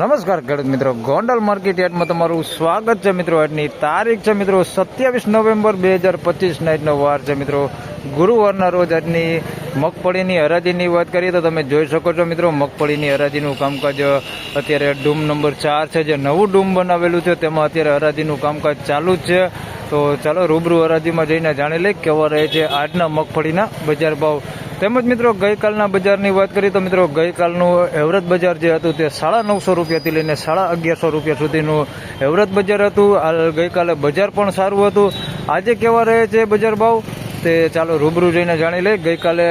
નમસ્કાર ખેડૂત મિત્રો. ગોંડલ માર્કેટ યાર્ડમાં તમારું સ્વાગત છે મિત્રો. આજની તારીખ છે મિત્રો સત્યાવીસ નવેમ્બર બે હજાર પચીસ. નાઇટનો વાર છે મિત્રો. ગુરુવારના રોજ આજની મગફળીની હરાજીની વાત કરીએ તો તમે જોઈ શકો છો મિત્રો, મગફળીની હરાજીનું કામકાજ અત્યારે ડૂમ નંબર ચાર છે, જે નવું ડૂમ બનાવેલું છે, તેમાં અત્યારે હરાજીનું કામકાજ ચાલુ જ છે. તો ચાલો રૂબરૂ હરાજીમાં જઈને જાણી લઈએ કેવા રહે છે આજના મગફળીના બજાર ભાવ. તેમજ મિત્રો, ગઈકાલના બજારની વાત કરીએ તો મિત્રો, ગઈકાલનું એવરેજ બજાર જે હતું તે સાડા નવસો રૂપિયાથી લઈને સાડા અગિયારસો રૂપિયા સુધીનું એવરેજ બજાર હતું. ગઈકાલે બજાર પણ સારું હતું. આજે કેવા રહે છે બજાર ભાવ? તે ચાલો રૂબરૂ જઈને જાણી લઈએ. ગઈકાલે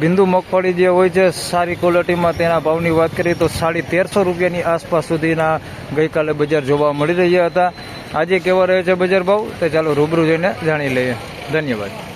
બિંદુ મગફળી જે હોય છે, સારી ક્વોલિટીમાં તેના ભાવની વાત કરીએ તો સાડી તેરસો રૂપિયાની આસપાસ સુધીના ગઈકાલે બજાર જોવા મળી રહ્યા હતા. આજે કેવા રહે છે બજાર ભાવ? તે ચાલો રૂબરૂ જઈને જાણી લઈએ. ધન્યવાદ.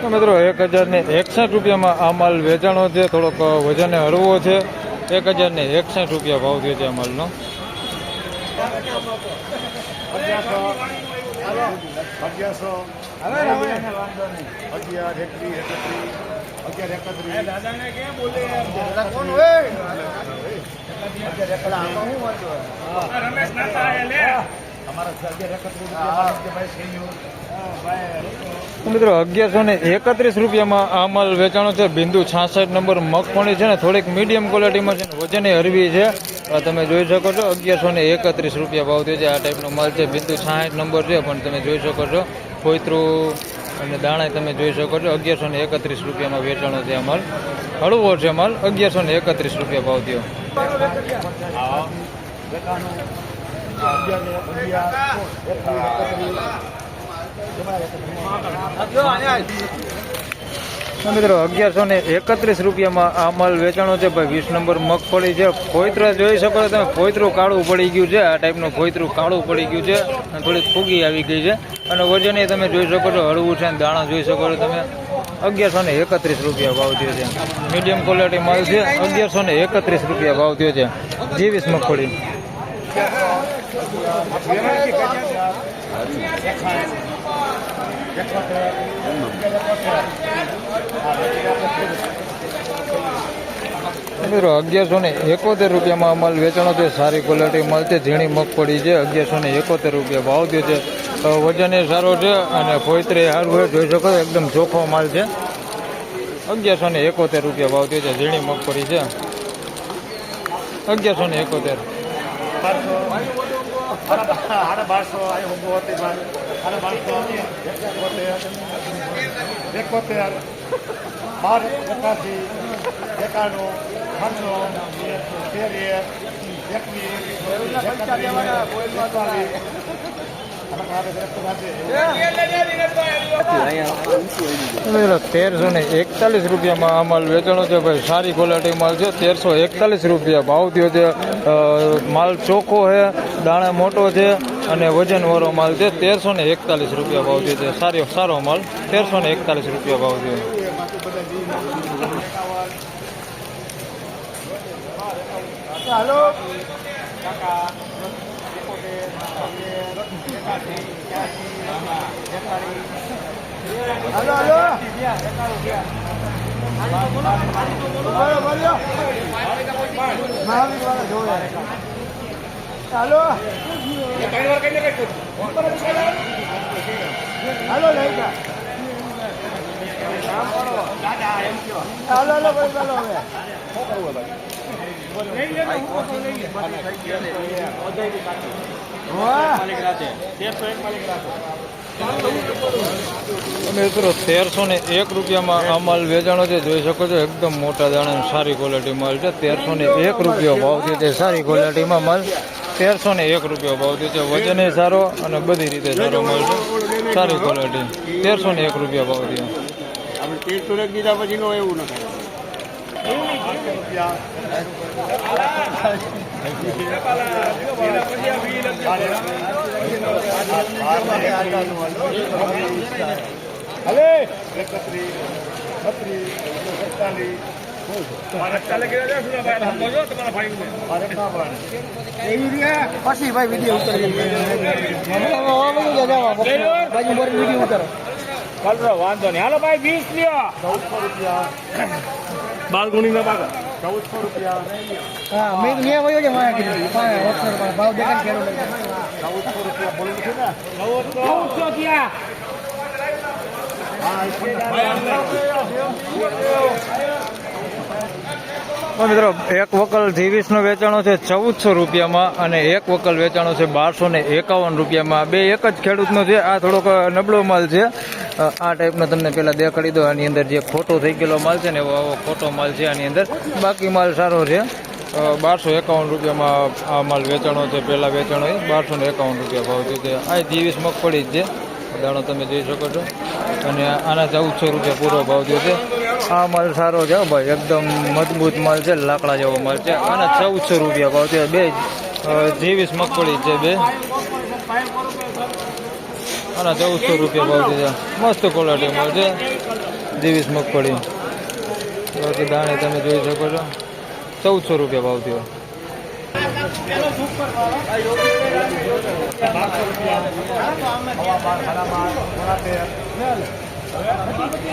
તો મિત્રો એક હજાર ને એકસઠ રૂપિયામાં આ માલ વેચાણો છે. થોડોક વજને હળવો છે. એક હજાર ને એકસઠ રૂપિયા ભાવ થયો છે આ માલનો. અગિયારસો અગિયાર એકત્રીસ એકત્રીસ. અગિયાર એકત્રીસ મિત્રો, અગિયારસો ને એકત્રીસ રૂપિયામાં આ માલ વેચાણો છે. બિંદુ છાસઠ નંબર મગફળી છે ને, થોડીક મીડિયમ ક્વોલિટીમાં છે ને, વજને હરવી છે. આ તમે જોઈ શકો છો, અગિયારસો ને એકત્રીસ રૂપિયા ભાવ થયો છે. આ ટાઈપનો માલ છે. બિંદુ છાસઠ નંબર છે, પણ તમે જોઈ શકો છો. કોઈતરું અને દાણા તમે જોઈ શકો છો, અગિયારસો ને એકત્રીસ રૂપિયામાં વેચાણો છે માલ હળવો છે માલ અગિયારસો ને એકત્રીસ રૂપિયા ભાવ થયો. મિત્રો, અગિયારસો ને એકત્રીસ રૂપિયામાં આ માલ વેચાણો છે. ભાઈ, વીસ નંબર મગફળી છે. ફોઈતરા જોઈ શકો તમે ફોઈતરું કાળું પડી ગયું છે. આ ટાઈપનું ફોઈતરું કાળું પડી ગયું છે અને થોડીક ફૂગી આવી ગઈ છે. અને વજન એ તમે જોઈ શકો છો, હળવું છે અને દાણા જોઈ શકો છો તમે. અગિયારસો ને એકત્રીસ રૂપિયા ભાવ થયો છે. મીડિયમ ક્વોલિટી માલ છે, અગિયારસો ને એકત્રીસ રૂપિયા ભાવ થયો છે. જીવીસ મગફળી. મિત્રો, અગિયારસો ને એકોતેર રૂપિયામાં માલ વેચાણો છે, સારી ક્વોલિટી માલ છે, ઝીણી મગફળી છે, અગિયારસો ને એકોતેર રૂપિયા ભાવ થયો છે. વજન એ સારો છે અને ફોઈત્રે સારું જોઈ શકો એકદમ ચોખ્ખો માલ છે. અગિયારસો ને એકોતેર રૂપિયા ભાવ થયો છે, ઝીણી મગફળી છે. અગિયારસો ને એકોતેર. એકાણું એકતાલીસ તેરસો ને એકતાલીસ રૂપિયામાં આ માલ વેચાણો છે ભાઈ. સારી ક્વોલિટી માલ છે. તેરસો એકતાલીસ રૂપિયા ભાવ થયો છે માલ ચોખ્ખો છે, દાણા મોટો છે અને વજનવાળો માલ છે. તેરસો ને એકતાલીસ રૂપિયા ભાવ થયો છે સારો સારો માલ. તેરસો ને એકતાલીસ રૂપિયા ભાવ થયો હાલો હાલો હલો મહાવીર વાળા જોવે હાલો હાલો લઈ હાલો ભાઈ ચાલો હવે વાહ તમે મિત્રો, તેરસો ને એક રૂપિયામાં આ માલ વેચાણો છે, જોઈ શકો છો, એકદમ મોટા દાણા સારી ક્વોલિટી માલ છે. તેરસો ને એક રૂપિયા ભાવ છે સારી ક્વોલિટીમાં માલ. તેરસો ને એક રૂપિયા ભાવ છે વજને સારો અને બધી રીતે સારો માલ છે. સારી ક્વોલિટી તેરસો ને એક રૂપિયા ભાવ થયો આપણે તેરસો ને દીધા પછી એવું ન થાય હલે એકત્રીસ બત્રીસ એકતાલીસ પછી ભાઈ વીડિયો ઉતારી વીડિયો ઉતારો ચાલો વાંધો નહીં. હાલો ભાઈ વીસ લ્યો. ચૌદસો રૂપિયા. બાલગુણી ના બાગા ચૌદસો રૂપિયા. હા મેં મેં વયો છે મારા કીધું ભાવ દેખાય કેરો ચૌદસો રૂપિયા બોલું છું ને. ચૌદસો. થયા તો મિત્રો, એક વકલ ત્રેવીસનો વેચાણો છે ચૌદસો રૂપિયામાં અને એક વકલ વેચાણો છે બારસો ને એકાવન રૂપિયામાં. બે એક જ ખેડૂતનો છે, આ થોડોક નબળો માલ છે. આ ટાઈપનો તમને પહેલાં દેખાડી દો, આની અંદર જે ખોટો થઈ ગયેલો માલ છે ને, એવો આવો ખોટો માલ છે આની અંદર. બાકી માલ સારો છે. બારસો એકાવન રૂપિયામાં આ માલ વેચાણો છે, પહેલાં વેચાણો એ બારસો ને એકાવન રૂપિયા ભાવ છે. આ ત્રેવીસ મગફળી જ છે. દાણો તમે જોઈ શકો છો. અને આના ચૌદસો રૂપિયા પૂરો ભાવ થયો છે. આ માલ સારો છે ભાઈ. એકદમ મજબૂત માલ છે, લાકડા જેવો માલ છે. અને ચૌદસો રૂપિયા ભાવ છે, બે જેવીસ મગફળી છે, બે. અને ચૌદસો રૂપિયા ભાવ છે મસ્ત ક્વોલિટી માલ છે, જેવીસ મગફળી. બાકી દાણે તમે જોઈ શકો છો. ચૌદસો રૂપિયા ભાવ થયો.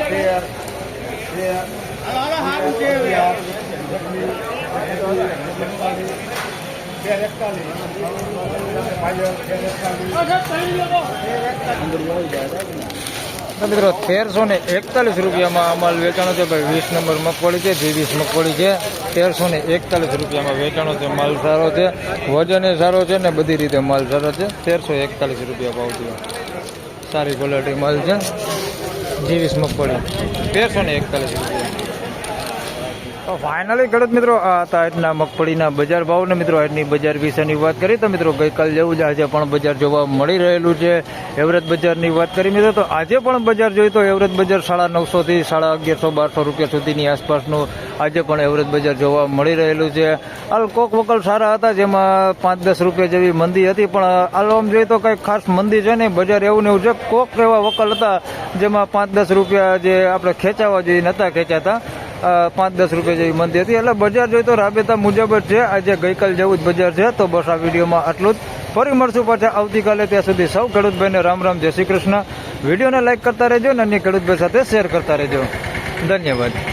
તેર મિત્રો, તેરસો ને એકતાલીસ રૂપિયામાં માલ વેચાણો છે. ભાઈ, વીસ નંબર મગફળી છે ત્રેવીસ મગફળી છે, તેરસો ને એકતાલીસ રૂપિયામાં વેચાણો છે. માલ સારો છે, વજન સારો છે ને બધી રીતે માલ સારો છે. તેરસો એકતાલીસ રૂપિયા ભાવ છે. સારી ક્વોલિટી માલ છે. ત્રેવીસ મગફળી. તેરસો ને એકતાલીસ રૂપિયા. તો ફાઇનલી ગળત મિત્રો હતા આજના મગફળીના બજાર ભાવને મિત્રો, આજની બજાર વિશેની વાત કરી તો મિત્રો ગઈકાલ જેવું જ આજે પણ બજાર જોવા મળી રહેલું છે. એવરેજ બજારની વાત કરી મિત્રો, તો આજે પણ બજાર જોઈએ તો એવરેજ બજાર સાડા નવસોથી સાડા અગિયારસો, બારસો રૂપિયા સુધીની આસપાસનું આજે પણ એવરેજ બજાર જોવા મળી રહેલું છે. હાલ કોક વકલ સારા હતા, જેમાં પાંચ દસ રૂપિયા જેવી મંદી હતી, પણ હાલ આમ જોઈએ તો કંઈ ખાસ મંદી છે નહીં, બજાર એવું ને એવું છે. કોક એવા વકલ હતા, જેમાં પાંચ દસ રૂપિયા જે આપણે ખેંચાવા જોઈએ નહોતા ખેંચાતા. પાંચ દસ રૂપિયા જેવી મંદી હતી. એટલે બજાર જોઈએ તો રાબેતા મુજબ જ છે. આજે ગઈકાલ જેવું જ બજાર છે. તો બસ આ વિડીયોમાં આટલું જ. ફરી મળશું પાછા આવતીકાલે. ત્યાં સુધી સૌ ખેડૂતભાઈને રામ રામ. જય શ્રી કૃષ્ણ. વિડીયોને લાઇક કરતા રહેજો અને અન્ય ખેડૂતભાઈ સાથે શેર કરતા રહેજો. ધન્યવાદ.